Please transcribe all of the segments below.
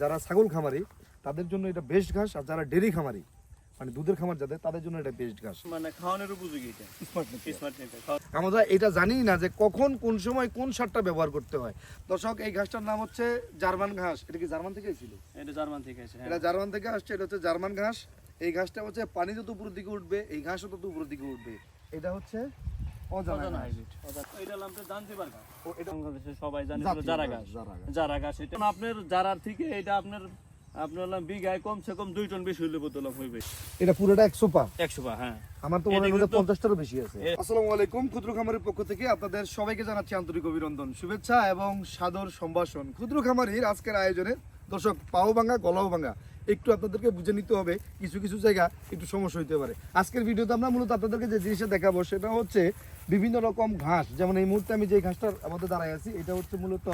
যারা ছাগল খামারি তাদের জন্য এটা বেস্ট ঘাস আর যারা ডেরি খামারি মানে দুধের খামার যাদের তাদের জন্য এটা বেস্ট ঘাস। মানে খাওয়ানোর উপযোগী এটা। স্মার্ট আমরা এটা জানি না যে কখন কোন সময় কোন সারটা ব্যবহার করতে হয়। দর্শক এই ঘাসটার নাম হচ্ছে জার্মান ঘাস। এটা কি জার্মান থেকে ছিল? এটা জার্মান থেকে আছে হ্যাঁ। এটা জার্মান থেকে আসছে এটা হচ্ছে জার্মান ঘাস। এই ঘাসটা হচ্ছে পানি যত উপরের দিকে উঠবে এই ঘাসও তত উপরের দিকে উঠবে। এটা হচ্ছে অজানা অজানা হাইব্রিড। এটা হলাম তো জাঞ্জিবার ও, এটা বাংলাদেশে সবাই জানে জারা ঘাস, ঘাস জারা ঘাস। এটা আপনার জারার থেকে এটা আপনার আপনার বিঘায় কমসে কম দুই টন বেশি হইলে বদলাম হইবে। এটা পুরোটা একশো পা একশো বা হ্যাঁ। আমার তো মনে হয় পঞ্চাশটারও বেশি আছে। আসসালামু আলাইকুম ক্ষুদ্র খামারের পক্ষ থেকে আপনাদের সবাইকে জানাচ্ছি আন্তরিক অভিনন্দন শুভেচ্ছা এবং সাদর সম্ভাষণ। ক্ষুদ্র খামারির আজকের আয়োজনে দর্শক, পাও ভাঙা, গলাও ভাঙা, একটু আপনাদেরকে বুঝে নিতে হবে, কিছু কিছু জায়গা একটু সমস্যা হইতে পারে। আজকের ভিডিওতে আমরা মূলত আপনাদেরকে যে জিনিসটা দেখাবো, সেটা হচ্ছে বিভিন্ন রকম ঘাস। যেমন এই মুহূর্তে আমি যে ঘাসটার আমাদের দাঁড়ায় আছি, এটা হচ্ছে মূলত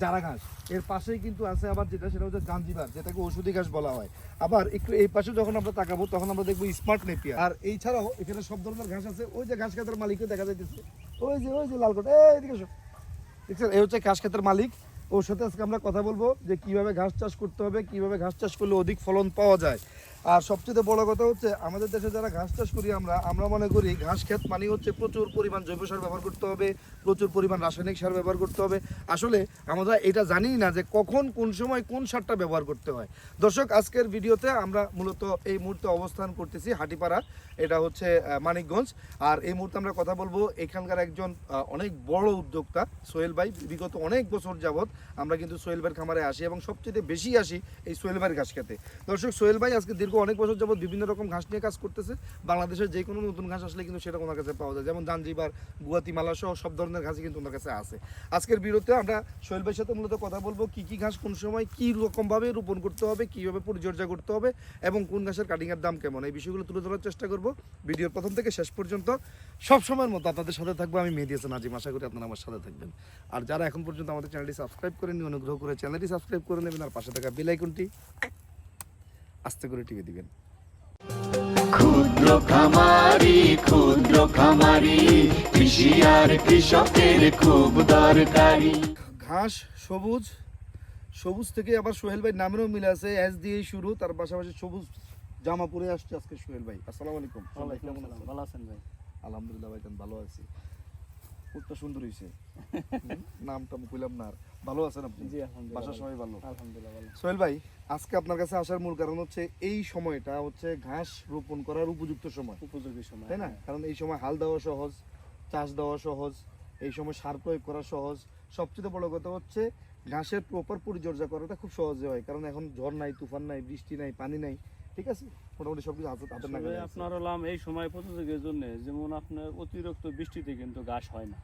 জারা ঘাস। এর পাশেই কিন্তু আছে আবার যেটা, সেটা হচ্ছে গাঞ্জিবার যেটাকে ওষুধি ঘাস বলা হয়। আবার একটু এই পাশে যখন আমরা তাকাবো, তখন আমরা দেখব স্মার্ট নেপিয়ার আর এই ছাড়াও এখানে সব ধরনের ঘাস আছে। ওই যে ঘাস খাতের মালিকও দেখা যাইতেছে। ওই যে ওই যে লালকোট এই এদিকে দেখছেন? এই হচ্ছে ঘাস খাতের মালিক। ওর সাথে আজকে আমরা কথা বলব যে কীভাবে ঘাস চাষ করতে হবে, কীভাবে ঘাস চাষ করলে অধিক ফলন পাওয়া যায়। আর সবচেয়ে বড় কথা হচ্ছে, আমাদের দেশে যারা ঘাস চাষ করি আমরা আমরা মনে করি ঘাস ক্ষেত মানে হচ্ছে প্রচুর পরিমাণ জৈব সার ব্যবহার করতে হবে, প্রচুর পরিমাণ রাসায়নিক সার ব্যবহার করতে হবে। আসলে আমরা এটা জানি না যে কখন, কোন সময় কোন সারটা ব্যবহার করতে হয়। দর্শক, আজকের ভিডিওতে আমরা মূলত এই মুহূর্তে অবস্থান করতেছি হাটিপাড়া, এটা হচ্ছে মানিকগঞ্জ। আর এই মুহূর্তে আমরা কথা বলব এখানকার একজন অনেক বড় উদ্যোক্তা, সোহেল ভাই। বিগত অনেক বছর যাবত আমরা কিন্তু সোহেল ভাইয়ের খামারে আসি এবং সবচেয়ে বেশি আসি এই সোহেল ভাইয়ের ঘাস খেতে। দর্শক, সোহেল ভাই আজকে দীর্ঘ অনেক বছর যাবত বিভিন্ন রকম ঘাস নিয়ে কাজ করতেছে। বাংলাদেশের যে কোনো নতুন ঘাস আসলে কিন্তু সেটা ওনার কাছে পাওয়া যায়। যেমন জাঞ্জিবার, গুয়াতিমালা সহ সব ধরনের ঘাসই কিন্তু ওনার কাছে আছে। আজকের বিরতে আমরা সোহেল ভাইয়ের সাথে মূলত কথা বলব, কি কি ঘাস কোন সময় কি রকম ভাবে রোপণ করতে হবে, কীভাবে পরিচর্যা করতে হবে এবং কোন ঘাসের কাটিং এর দাম কেমন। এই বিষয়গুলো তুলে ধরার চেষ্টা করব। ভিডিওর প্রথম থেকে শেষ পর্যন্ত সব সময়ের মতো আপনাদের সাথে থাকব। আমি মেহেদি হাসান আজিম, আশা করি আপনারা আমার সাথে থাকবেন। আর যারা এখন পর্যন্ত আমাদের চ্যানেলটি সাবস্ক্রাইব করেনি অনুগ্রহ করে চ্যানেলটি সাবস্ক্রাইব করে নেবেন আর পাশে থাকা বেল আইকনটি আস্তে করে টিপে দিবেন। ক্ষুদ্র খামারি ক্ষুদ্র খামারি কৃষি আর কৃষকের খুব দরকারি। ঘাস সবুজ সবুজ থেকে আবার সোহেল ভাই নামেরও মিল আছে এস দিয়েই শুরু তার পাশাপাশি সবুজ জামা পরে আসছে আজকে সোহেল ভাই। আসসালামু আলাইকুম? ভালো আছেন ভাই? আলহামদুলিল্লাহ ভাই ভালো আছি। সুন্দর হয়েছে কইলাম না ভালো আছেন আপনি? জি আলহামদুলিল্লাহ বাসার সবাই ভালো? আলহামদুলিল্লাহ ভালো। সোহেল ভাই আজকে আপনার কাছে আসার মূল কারণ হচ্ছে এই সময়টা হচ্ছে ঘাস রোপণ করার উপযুক্ত সময়। উপযোগী সময় তাই না? হ্যাঁ। কারণ এই সময় হাল দেওয়া সহজ চাষ দেওয়া সহজ এই সময় সার প্রয়োগ করা সহজ। সবচেয়ে বড় কথা হচ্ছে ঘাসের প্রপার পরিচর্যা করাটা খুব সহজে হয় কারণ এখন ঝড় নাই তুফান নাই বৃষ্টি নাই পানি নাই ঠিক আছে? মোটামুটি সবকিছু হাতে আসলে আপনার হলাম এই সময় জন্য যেমন আপনার অতিরিক্ত বৃষ্টিতে কিন্তু ঘাস হয় না।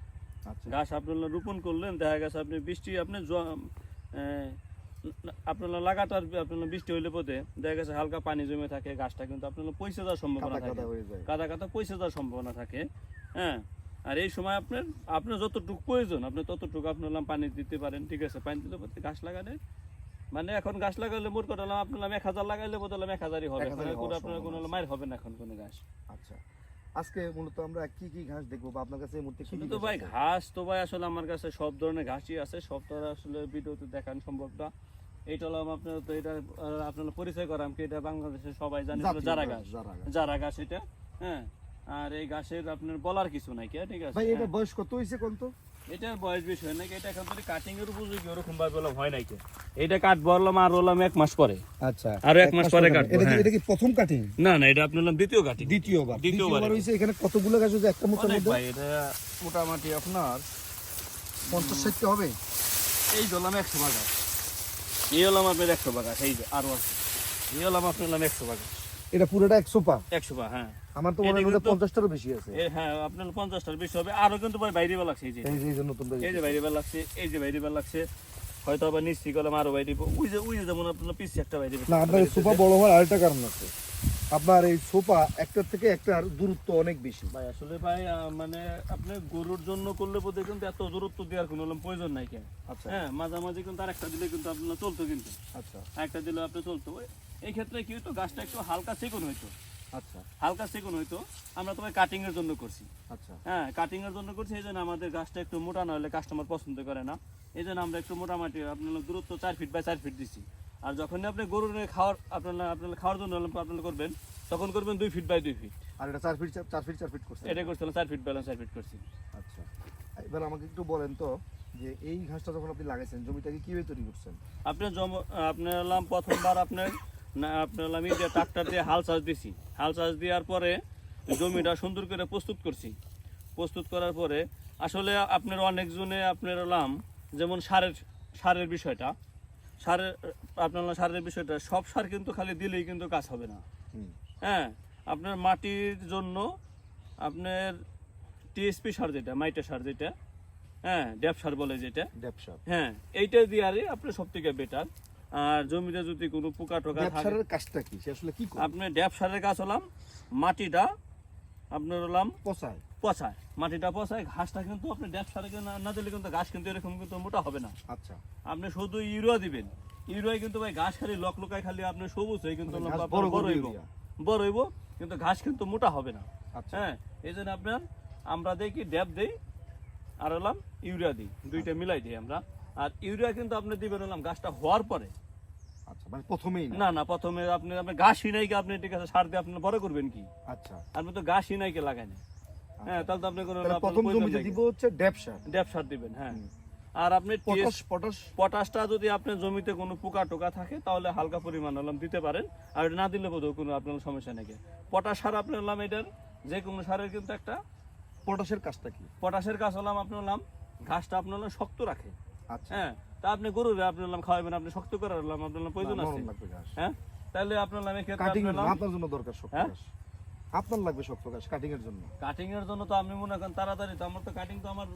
আচ্ছা। ঘাস আপনার রোপণ করলেন দেখা গেছে আপনি বৃষ্টি আপনি আপনার লাগাতার আপনার বৃষ্টি হইলে পথে দেখা গেছে হালকা পানি জমে থাকে গাছটা কিন্তু আপনার পয়সা যাওয়ার সম্ভাবনা থাকে। কাদা কাদা পয়সা যাওয়ার সম্ভাবনা থাকে হ্যাঁ? আর এই সময় আপনার আপনার যতটুকু প্রয়োজন আপনি ততটুকু আপনার পানি দিতে পারেন ঠিক আছে? পানি দিলে ঘাস লাগালে মানে এখন ঘাস লাগালে মোট কথা আপনার এক হাজার লাগাইলে বোধ হলাম এক হাজারই হবে। আপনার কোনো মায়ের হবে না এখন কোনো ঘাস আচ্ছা। আজকে মূলত আমরা কি কি ঘাস দেখব বা আপনার কাছে কি শুধু তো ভাই ঘাস তো ভাই আসলে আমার কাছে সব ধরনের ঘাসই আছে সব তো আসলে ভিডিওতে দেখান সম্ভব না। এইটা হলাম আপনার তো এটা আপনার পরিচয় করাম কি এটা বাংলাদেশের সবাই জানে যারা ঘাস, ঘাস। জারা ঘাস। যারা ঘাস এটা হ্যাঁ। আর এই ঘাসের আপনার বলার কিছু নাই কি? ঠিক আছে ভাই এটা হ্যাঁ। বয়স কত হয়েছে কোন তো? এটার বয়স বেশি হয় নাকি এটা এখন কাটিং এর উপযোগী ওরকম ভাবে বললাম হয় নাকি এটা কাট বললাম আর এক মাস পরে। আচ্ছা। আরও এক মাস পরে কাটবো, এটা কি হ্যাঁ। এটা কি প্রথম কাটিং না না এটা আপনার দ্বিতীয় কাটিং দ্বিতীয়বার। এখানে কতগুলো গাছ হয়েছে? একটা মধ্যে? ভাই এটা মোটামুটি আপনার পঞ্চাশ ষাটটা হবে? এই ধরলাম একশো বাগা এই হলাম আপনার একশো বাগা এই যে আরও আছে। এই হলাম আপনার হলাম একশো বাগা এটা পুরোটা একশো পা একশো বা হ্যাঁ। আমার তো মনে হয় পঞ্চাশটারও বেশি আছে। হ্যাঁ আপনার পঞ্চাশটার বেশি হবে। আরও কিন্তু ভাই বাইরে লাগছে এই যে। এই যে নতুন এই যে বাইরে লাগছে এই যে বাইরে লাগছে। হয়তো আবার করলাম আরও বাইরে ওই যে ওই যে যেমন আপনার পিছিয়ে একটা বাইরে না আপনার সোফা বড় হওয়ার আরেকটা কারণ আছে। আপনার এই সোফা একটার থেকে একটার দূরত্ব অনেক বেশি। ভাই আসলে ভাই মানে আপনি গরুর জন্য করলে বোধহয় কিন্তু এত দূরত্ব দেওয়ার কোনো প্রয়োজন নাই কেন? আচ্ছা। হ্যাঁ মাঝামাঝি কিন্তু আর একটা দিলে কিন্তু আপনার চলতো কিন্তু। আচ্ছা। একটা দিলে আপনি চলতো। এই ক্ষেত্রে কি হতো গাছটা একটু হালকা চিকন হইতো। আচ্ছা। হালকা চিকন হইতো। আমরা তো কাটিং এর জন্য করছি। আচ্ছা। হ্যাঁ কাটিং এর জন্য করছি এই জন্য আমাদের গাছটা একটু মোটা না হলে কাস্টমার পছন্দ করে না। এই জন্য আমরা একটু মোটামুটি আপনার দূরত্ব চার ফিট বাই চার ফিট দিচ্ছি। আর যখন আপনি গরুর খাওয়ার আপনার আপনার খাওয়ার জন্য আপনার করবেন তখন করবেন দুই ফিট বাই দুই ফিট আর এটা চার ফিট চার ফিট চার ফিট করছে এটা করছিলাম চার ফিট ব্যালেন্স চার ফিট করছি। আচ্ছা। এবার আমাকে একটু বলেন তো যে এই ঘাসটা যখন আপনি লাগাইছেন জমিটাকে কীভাবে তৈরি করছেন? আপনার জম আপনার প্রথমবার আপনার না আপনার এই যে ট্রাক্টর দিয়ে হাল চাষ দিছি হাল চাষ দেওয়ার পরে জমিটা সুন্দর করে প্রস্তুত করছি। প্রস্তুত করার পরে আসলে আপনার অনেকজনে আপনার হলাম যেমন সারের সারের বিষয়টা সারের আপনার সারের বিষয়টা সব সার কিন্তু খালি দিলেই কিন্তু কাজ হবে না। হ্যাঁ আপনার মাটির জন্য আপনার টিএসপি সার যেটা মাইটা সার যেটা হ্যাঁ ড্যাপ সার বলে যেটা ব্যবসা হ্যাঁ এইটা দিয়ে আরে আপনার সব থেকে বেটার আর জমিতে যদি কোনো পোকা টোকা থাকে কাজটা কি? সে আসলে কি আপনি ড্যাপ সারের কাজ হলাম মাটিটা আপনার হলাম পচায়। পচায়। মাটিটা পচায় ঘাসটা কিন্তু আপনি ড্যাপ সারে না- দিলে কিন্তু ঘাস কিন্তু এরকম কিন্তু মোটা হবে না। আচ্ছা। আপনি শুধু ইউরিয়া দিবেন। ইউরিয়ায় কিন্তু ভাই ঘাস খালি লক লকায় খালি আপনি সবুজ হয়ে কিন্তু মানে ঘাস বড় হইব। বড় হইব কিন্তু ঘাস কিন্তু মোটা হবে না। আচ্ছা। হ্যাঁ এই জন্য আপনার আমরা দেই কি ড্যাপ দেই আর হলাম ইউরিয়া দিই। দুইটা মিলাই দিই আমরা। আর ইউরিয়া কিন্তু আপনি দিবেন হলাম গাছটা হওয়ার পরে। আচ্ছা মানে প্রথমেই না? না প্রথমে আপনি আপনি আপনি ঠিক আছে সার দিয়ে আপনি বড় করবেন কি? আচ্ছা। আপনি তো লাগাই না হ্যাঁ তাহলে তো আপনি কোনো প্রথম জমিতে দিব হচ্ছে ড্যাপ সার। দিবেন হ্যাঁ। আর আপনি পটাশ পটাশ? পটাশটা যদি আপনার জমিতে কোনো পোকা টোকা থাকে তাহলে হালকা পরিমাণ হলাম দিতে পারেন। আর এটা না দিলে বোধহয় কোনো আপনার সমস্যা নাকি পটাশ সার আপনি হলাম এটার যে কোনো সারের কিন্তু একটা পটাশের কাজটা কি? পটাশের কাজ হলাম আপনি হলাম ঘাসটা আপনার শক্ত রাখে। হ্যাঁ তা আপনি গরুরে আপনি হলাম খাওয়াবেন আপনি শক্ত করে হলাম আপনার প্রয়োজন আছে। হ্যাঁ তাহলে আপনার কাটিং আপনার জন্য দরকার শক্ত হ্যাঁ? ঘাস। আপনার লাগবে শক্ত ঘাস কাটিং এর জন্য। কাটিং এর জন্য তো আপনি মনে করেন তাড়াতাড়ি তো আমার তো কাটিং তো আমার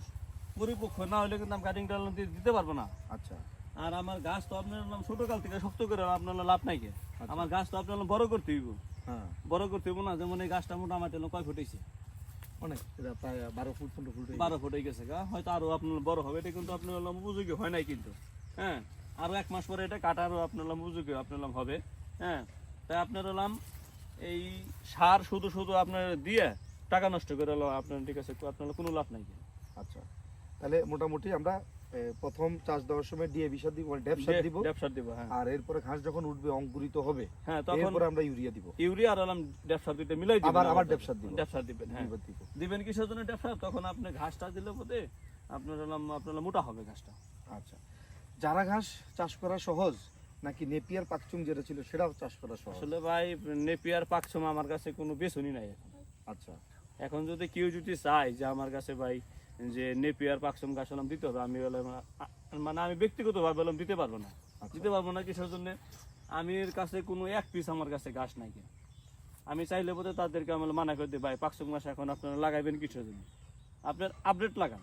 পরিপক্ষ না হলে কিন্তু আমি কাটিংটা দিতে পারব না। আচ্ছা। আর আমার গাছ তো আপনার হলাম ছোট কাল থেকে শক্ত করে আপনার লাভ নাই কে? আচ্ছা। আমার গাছ তো আপনার বড় করতে হইব। হ্যাঁ। বড় করতে হইব না যেমন এই গাছটা মোটামুটি কয় ফুটেছে অনেক। এটা প্রায় বারো ফুট পনেরো ফুট বারো ফুট হয়ে গেছে হয়তো আরও আপনার বড় হবে এটা কিন্তু আপনার উপযোগী হয় নাই কিন্তু। হ্যাঁ আরও এক মাস পরে এটা কাটারও আপনার উপযোগী আপনার হবে। হ্যাঁ তাই আপনার হলাম এই সার শুধু শুধু আপনার দিয়ে টাকা নষ্ট করে হলো আপনার ঠিক আছে আপনার কোনো লাভ নাই। আচ্ছা তাহলে মোটামুটি আমরা প্রথম চাষ দেওয়ার সময় ডিএবি সার দিব মানে ড্যাপ সার দিব। ব্যবসার দিব হ্যাঁ। আর এরপরে ঘাস যখন উঠবে অঙ্কুরিত হবে হ্যাঁ তখন আমরা ইউরিয়া দিব। ইউরিয়া আর হলাম ব্যবসার দিতে মিলাই দিবেন আবার- আবার ড্যাপ সার দিব। ব্যবসার দিবেন হ্যাঁ। দিব। দিবেন কিসের জন্য ব্যবসা তখন আপনি ঘাসটা দিলে বোধে আপনার হলাম আপনার মোটা হবে ঘাসটা। আচ্ছা। যারা ঘাস চাষ করা সহজ নাকি নেপিয়ার পাকচুম যেটা ছিল সেটাও চাষ করা সহজ? আসলে ভাই নেপিয়ার পাকছম আমার কাছে কোনো বেসনই নাই এখন। আচ্ছা। এখন যদি কেউ যদি চায় যে আমার কাছে ভাই যে নেপিয়ার পাকসম গাছ হলাম দিতে হবে। আমি বললাম মানে আমি ব্যক্তিগতভাবে বললাম দিতে পারব না। আচ্ছা। দিতে পারব না কিসের জন্য? আমি এর কাছে কোনো এক পিস আমার কাছে গাছ নাই আমি চাইলে বোধহয় তাদেরকে আমি মানা করে দিই ভাই পাকসম গাছ এখন আপনারা লাগাইবেন কিসের জন্য? আপনার আপডেট লাগান।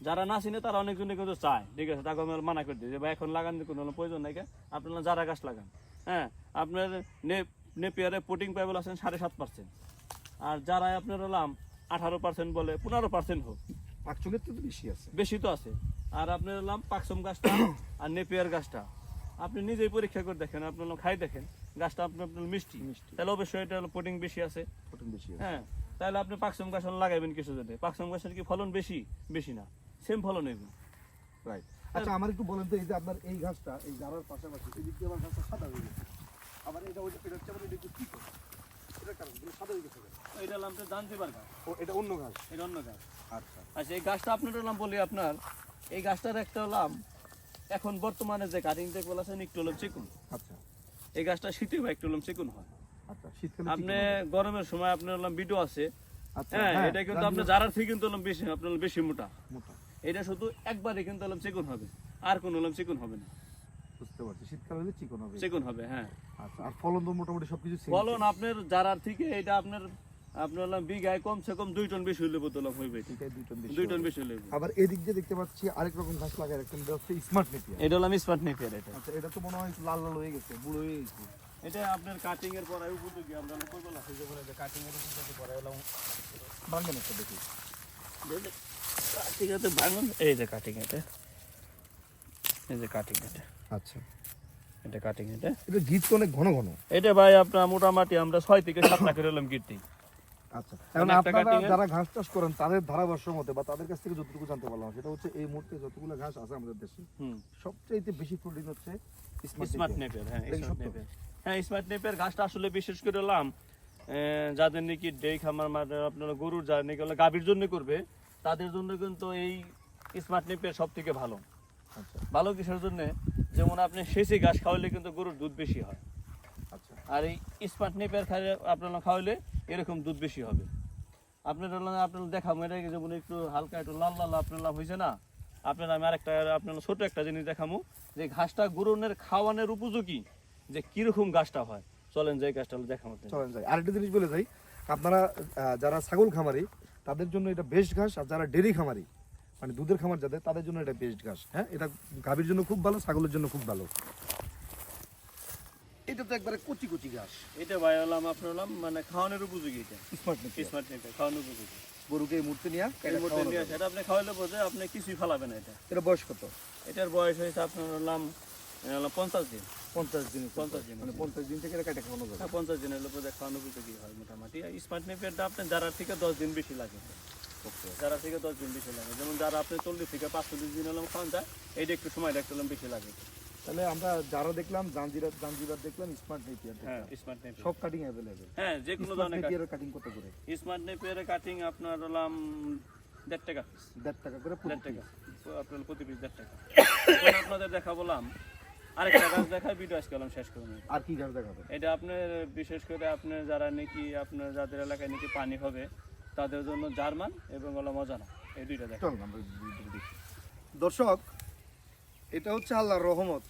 যারা না চিনে তারা অনেকজনে কিন্তু চায়। ঠিক আছে তাকে আমি মানা করে দিই যে ভাই এখন লাগানোর কোনো প্রয়োজন নাই আপনারা যারা গাছ লাগান হ্যাঁ? আপনার নে- নেপিয়ারে পোটিং পাইবল আছেন সাড়ে সাত পার্সেন্ট আর যারা আপনার হলাম আঠারো পার্সেন্ট বলে পনেরো পার্সেন্ট হোক। পাকচুঙের তো বেশি আছে। বেশি তো আছে। আর আপনার হলাম পাকসম গাছটা আর নেপিয়ার গাছটা। আপনি নিজেই পরীক্ষা করে দেখেন আপনার খাই দেখেন গাছটা আপনার আপনার মিষ্টি। মিষ্টি। তাহলে অবশ্যই এটা হলো পোটিং বেশি আছে। প্রোটিন বেশি হ্যাঁ তাহলে আপনি পাকসম গাছ হলো লাগাইবেন কিছু যদি পাকসম গাছের কি ফলন বেশি? বেশি না। সেম ফলন হইবে রাইট আচ্ছা আমার একটু বলেন তো এই যে আপনার এই ঘাসটা এই জারার পাশাপাশি এই দিক আমার ঘাসটা সাদা হয়ে গেছে? আবার এটা ওইটা এটা হচ্ছে আবার এটা একটু ঠিক এটা কারণ? এটা সাদা হয়ে গেছে কেন? এটা হলাম তো জানজিবার গাছ। ও এটা অন্য ঘাস এটা অন্য গাছ। আচ্ছা। আচ্ছা এই গাছটা আপনার হলাম বলি আপনার। এই গাছটার একটা হলাম এখন বর্তমানে যে কাটিং টেক বলা একটু হলাম চিকুন। আচ্ছা। এই গাছটা শীতে বা একটু হলাম চিকুন হয়। আচ্ছা শীতকালে আপনি গরমের সময় আপনার হলাম আছে। আচ্ছা হ্যাঁ হ্যাঁ, এটা কিন্তু জারার থেকে কিন্তু হলাম বেশি আপনার বেশি মোটা। মোটা। এটা শুধু একবারে কিন্তু হলাম চিকুন হবে। আর কোন হলাম চিকুন হবে না। বুঝতে পারছি। শীতকাল চিকন হবে। চিকুন হবে হ্যাঁ। আচ্ছা আর ফলন তো মোটামুটি সবকিছু। বলুন আপনার জারার থেকে এটা আপনার আপনার বিঘায় কমসে কম দুই টন বেশি হইলে বোতলাম হইবে দুই টন বেশি দুই টন বেশি হইলে আবার এদিক দিয়ে দেখতে পাচ্ছি আরেক রকম ঘাস রাখছেন হচ্ছে স্মার্ট নেপিয়ার এটা হলাম স্মার্ট নেপিয়ার এটা। আচ্ছা এটা তো মনে হয় লাল লাল হয়ে গেছে বুড়ো হয়ে গেছে। এটা আপনার কাটিং এর পরে আমরা না কাটিং এর উপযোগী পরে হলাম বাংলা একটা দেখি কাটিং এতে ভাঙুন এই যে কাটিং এটা এই যে কাটিং এটা আচ্ছা। এটা কাটিং এটা? এটা তো অনেক ঘন ঘন। এটা ভাই আপনার মোটামুটি আমরা ছয় থেকে গিট দিই আচ্ছা। এখন আপনারা যারা ঘাস চাষ করেন তাদের ধারাভাষ্য মতে বা তাদের কাছ থেকে যতটুকু জানতে পারলাম সেটা হচ্ছে এই মুহূর্তে যতগুলো ঘাস আছে আমাদের দেশে সবচেয়ে বেশি প্রোটিন হচ্ছে স্মার্ট নেপের হ্যাঁ স্মার্ট নেপের হ্যাঁ স্মার্ট নেপের ঘাসটা আসলে বিশেষ করে আহ, যাদের নাকি ডেই খামার মানে আপনারা গরুর যারা নাকি গাভীর জন্য করবে তাদের জন্য কিন্তু এই স্মার্ট নেপের সব থেকে ভালো। ভালো কিসের জন্য যেমন আপনি শেষে ঘাস খাওয়ালে কিন্তু গরুর দুধ বেশি হয়। আচ্ছা। আর এই স্মার্ট নেপের খাইলে আপনার খাওয়ালে এরকম দুধ বেশি হবে। আপনার আপনার এটা কি যেমন একটু হালকা একটু লাল লাল আপনার লাভ হয়েছে না আপনার আমি আরেকটা আপনার ছোট একটা জিনিস দেখাবো যে ঘাসটা গরুনের খাওয়ানোর উপযোগী যে কীরকম ঘাসটা হয়। চলেন যে ঘাসটা দেখাবো চলেন যাই। আরেকটা জিনিস বলে যাই আপনারা যারা ছাগল খামারি তাদের জন্য এটা বেস্ট ঘাস আর যারা ডেরি খামারি মানে দুধের খামার যাদের তাদের জন্য এটা বেস্ট ঘাস হ্যাঁ? এটা গাভীর জন্য খুব ভালো ছাগলের জন্য খুব ভালো। এটা তো একবারে কচি কচি ঘাস। এটা ভাই হলাম আপনার হলাম মানে খাওয়ানোর উপযোগী এটা। স্মার্ট স্মার্ট খাওয়ানোর উপযোগী। গরুকে এই মুহূর্তে নিয়ে এই নিয়ে আসে, এটা আপনি খাওয়ালে বোঝে আপনি কিছুই ফেলাবেন এটা। এটা বয়স কত? এটার বয়স হয়েছে আপনার হলাম পঞ্চাশ দিন। পঞ্চাশ দিন পঞ্চাশ দিন মানে পঞ্চাশ দিন থেকে কেটে খাওয়ানো যাবে। হ্যাঁ পঞ্চাশ দিনের লোক খাওয়ানো উপযোগী হয় মোটামুটি। স্মার্ট আপনার যারা থেকে দশ দিন বেশি লাগে। যারা থেকে দশ দিন বেশি লাগে। যেমন যারা আপনি চল্লিশ থেকে পাঁচচল্লিশ দিন হলাম খাওয়ান যায় এইটা একটু বেশি লাগে। তাহলে আমরা যারা দেখলাম জাঞ্জিবার দেখলাম স্মার্ট নেপিয়ার হ্যাঁ স্মার্ট সব কাটিং হ্যাঁ যে কোনো ধরনের কাটিং কত করে স্মার্ট কাটিং আপনার হলাম দেড় টাকা দেড় টাকা করে দেড় টাকা। আপনার প্রতি পিস দেড় টাকা। এখন আপনাদের দেখা বললাম আরেকটা গাছ দেখায় ভিডিও আজকে হলাম শেষ করে আর কি দেখাবে? এটা আপনার বিশেষ করে আপনার যারা নাকি আপনার যাদের এলাকায় নাকি পানি হবে তাদের জন্য জার্মান এবং হলো মজানা। এই দুইটা দেখা। দর্শক এটা হচ্ছে আল্লাহর রহমত।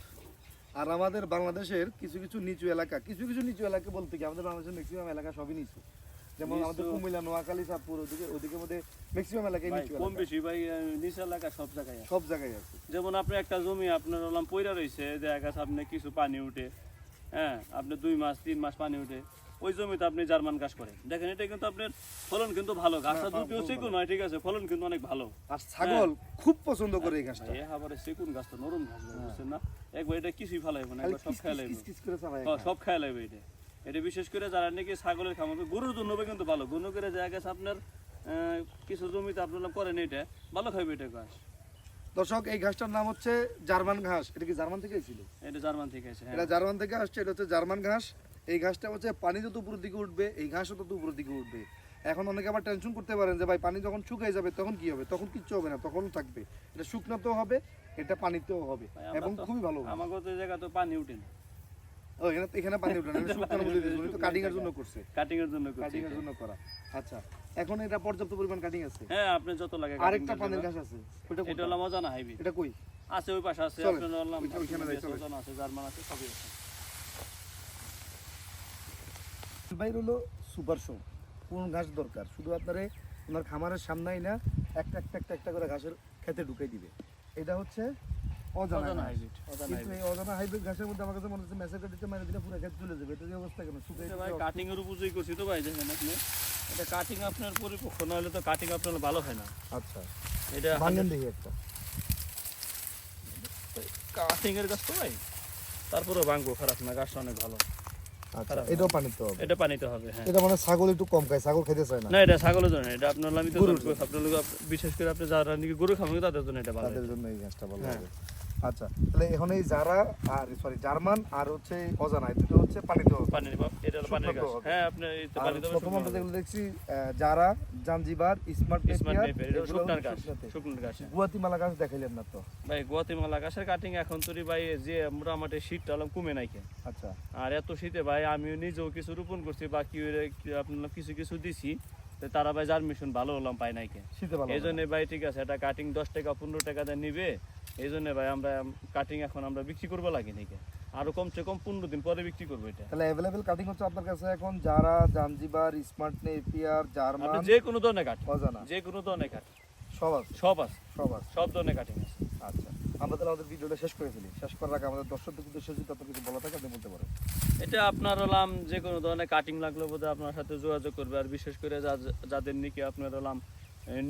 আর আমাদের বাংলাদেশের কিছু কিছু নিচু এলাকা কিছু কিছু নিচু এলাকা বলতে কি আমাদের বাংলাদেশের ম্যাক্সিমাম এলাকা সবই নিচু। যেমন আমাদের কুমিল্লা নোয়াখালী সাতপুর ওদিকে ওদিকে মধ্যে ম্যাক্সিমাম এলাকায় নিচু কম বেশি ভাই নিচ এলাকা সব জায়গায় সব জায়গায় আছে। যেমন আপনি একটা জমি আপনার হলাম পয়রা রয়েছে দেখা গেছে আপনি কিছু পানি উঠে হ্যাঁ আপনি দুই মাস তিন মাস পানি উঠে ওই জমিতে আপনি জার্মান ঘাস করেন দেখেন এটা কিন্তু আপনার ফলন কিন্তু ভালো। হ্যাঁ, দুটিও সেকুন হয় ঠিক আছে? ফলন কিন্তু অনেক ভালো। আর ছাগল খুব পছন্দ করে এই ঘাসটা। এ আবার সেকুন গাছটা নরম ঘাস বুঝছেন না? একবার এটা কিছুই ফেলাইবো না একবার সব কিস খেয়ে কিস লাইবো কিস কিস করে চালায় হ্যাঁ, সব খেয়ে লাগবে এটা। এটা বিশেষ করে যারা নাকি ছাগলের খামার গরুর জন্য কিন্তু ভালো। গরু করে জায়গা গেছে আপনার কিছু জমিতে আপনার করেন এটা ভালো খাইবে এটা ঘাস। দর্শক এই ঘাসটার নাম হচ্ছে জার্মান ঘাস। এটা কি জার্মান থেকে ছিল? এটা জার্মান থেকে হ্যাঁ। এটা জার্মান থেকে আসছে এটা হচ্ছে জার্মান ঘাস। এই ঘাসটা হচ্ছে পানি যত উপরের দিকে উঠবে এই ঘাসও তত উপরের দিকে উঠবে। এখন অনেকে আবার টেনশন করতে পারেন যে ভাই পানি যখন শুকিয়ে যাবে তখন কি হবে? তখন কিচ্ছু হবে না তখন থাকবে। এটা শুকনাতেও হবে এটা পানিতেও হবে এবং খুবই ভালো জায়গা তো পানি উঠে না। ও, এখানে এখানে পানি উঠবে না শুকনো বলে দিয়েছে তো কাটিং এর জন্য করছে। কাটিং এর জন্য করছি কাটিং এর জন্য করা। আচ্ছা এখন এটা পর্যাপ্ত পরিমাণ কাটিং আছে? হ্যাঁ আপনি যত লাগে আরেকটা পানির ঘাস আছে ওটা এটা হলো মজানা হাইবি এটা কই? আছে ওই পাশে আছে আপনার ওইখানে আছে জার্মান আছে সবই আছে। বাইর হলো সুপার শো কোন ঘাস দরকার? শুধু আপনারে ওনার খামারের সামনেই না একটা একটা একটা একটা করে ঘাসের খেতে ঢুকাই দিবে। এটা হচ্ছে অজানা অজানা হাইব্রিড অজানা কিন্তু এই অজানা হাইব্রিড ঘাসের মধ্যে আমার কাছে মনে হচ্ছে মেসেজ দিলে পুরো খেত চলে যাবে। এটা যে অবস্থা কেন শুকিয়ে ভাই কাটিং এর উপযোগী করছি তো ভাই দেখেন আপনি। এটা কাটিং আপনার পরিপক্ষ না হলে তো কাটিং আপনার ভালো হয় না। আচ্ছা। এটা ভাঙেন দেখি একটা। কাটিং এর গাছ তো ভাই তারপরে ভাঙবো খারাপ না গাছটা অনেক ভালো। আচ্ছা এটাও পানিতে হবে। এটা পানিতে হবে হ্যাঁ। এটা মানে ছাগল একটু কম খায় ছাগল খেতে চায় না। না এটা ছাগলের জন্য এটা আপনার আমি তো আপনার বিশেষ করে আপনি যারা নাকি গরু খাবেন তাদের জন্য এটা ভালো। তাদের জন্য এই ঘাসটা ভালো হ্যাঁ। হবে। আচ্ছা তাহলে এখন এই যারা আর সরি জার্মান আর হচ্ছে অজানা দুটো হচ্ছে পানিতে পানির এটা পানির গাছ। হ্যাঁ পানিতে প্রথম আমরা যেগুলো দেখছি যারা জাঞ্জিবার স্মার্ট স্মার্ট শুকনার গাছ। শুকনোর গাছ। গুয়াতিমালা গাছ দেখাইলেন না তো? ভাই গুয়াতিমালা গাছের কাটিং এখন ভাই যে মোটামুটি শীতটা হলাম কমে নাই কেন আচ্ছা। আর এত শীতে ভাই আমিও নিজেও কিছু রোপণ করছি বা কি আপনার কিছু কিছু দিছি তারা ভাই জার্মিশন ভালো হলাম পাই নাই শীতে এই জন্য ভাই ঠিক আছে এটা কাটিং দশ টাকা পনেরো টাকা দিয়ে নিবে এই জন্য ভাই আমরা কাটিং এখন আমরা বিক্রি করব লাগে নাকি? আরও কমসে কম পনেরো দিন পরে বিক্রি করব এটা। তাহলে অ্যাভেলেবেল কাটিং হচ্ছে আপনার কাছে এখন যারা জাঞ্জিবার স্মার্ট নেপিয়ার আপনি জার্মান যে কোনো ধরনের কাঠ অজানা যে কোনো ধরনের কাঠ সব আছে। সব আছে। সব আছে। সব ধরনের কাটিং আছে। আচ্ছা আমরা তাহলে আমাদের ভিডিওটা শেষ করে ফেলি। শেষ করার আগে আমাদের দর্শকদের উদ্দেশ্যে যদি আপনার কিছু বলা থাকে আপনি বলতে পারেন। এটা আপনার হলাম যে কোনো ধরনের কাটিং লাগলে বোধহয় আপনার সাথে যোগাযোগ করবে। আর বিশেষ করে যাদের নিকে আপনার হলাম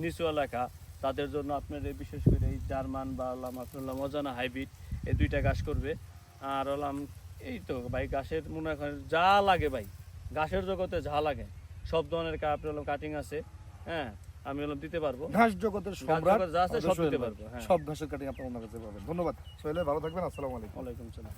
নিচু এলাকা তাদের জন্য আপনার এই বিশেষ করে এই জার্মান বা হলাম আপনার হলাম অজানা হাইব্রিড এই দুইটা গাছ করবে। আর হলাম এই তো ভাই গাছের মনে করেন যা লাগে ভাই গাছের জগতে যা লাগে সব ধরনের আপনার হলো কাটিং আছে হ্যাঁ আমি হলাম দিতে পারব। ঘাস জগতের সম্রাট যা আছে সব দিতে পারব, হ্যাঁ। সব ঘাসের কাটিং আপনার ওনার কাছে পাবেন ধন্যবাদ। সোহেল ভালো থাকবেন আসসালামু আলাইকুম। ওয়ালাইকুম সালাম।